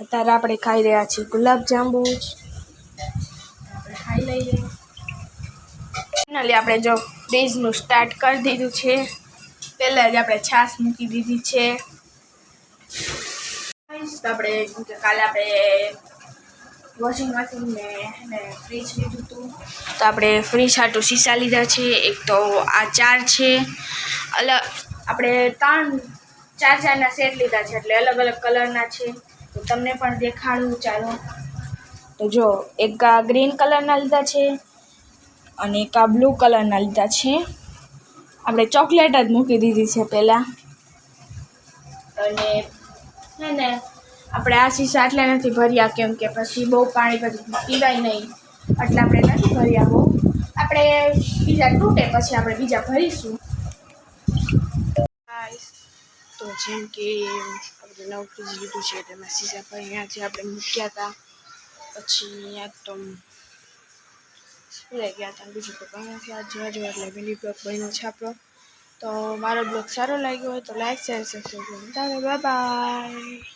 અત્યારે આપણે ખાઈ રહ્યા છીએ ગુલાબ જાંબુ. આપણે ખાઈ આપણે જો ફ્રીજનું સ્ટાર્ટ કરી દીધું છે. પહેલાં જ આપણે છાશ મૂકી દીધી છે. આપણે કાલે આપણે વોશિંગ મશીન ને ફ્રીજ લીધું હતું. તો આપણે ફ્રીજ હાટું શીશા લીધા છે. એક તો આ ચાર છે. અલગ આપણે ત્રણ ચાર ચારના સેટ લીધા છે એટલે અલગ અલગ કલરના છે. તો તમને પણ દેખાડું ચાલો. તો જો, એક આ ગ્રીન કલરના લીધા છે અને એક આ બ્લુ કલરના લીધા છે. આપણે ચોકલેટ જ મૂકી દીધી છે પહેલાં. અને હે ને, આપણે આ શીશા એટલે નથી ભર્યા કેમ કે પછી બહુ પાણી પછી પીવાય નહીં. એટલે આપણે નથી ભર્યા બહુ આપણે બીજા તૂટે પછી આપણે બીજા ભરીશું. તો જેમ કે આપણે નવું ફ્રીજ લીધું છે તેમાં સીઝા પર અહીંયા જે આપણે મૂક્યા હતા, પછી અહીંયા તો ભૂલાઈ ગયા હતા. બીજું તો કંઈ નથી. આ જોવા જોવા એટલે મિની બ્લોગ બન્યો છે આપણો. તો મારો બ્લોગ સારો લાગ્યો હોય તો like share subscribe bye bye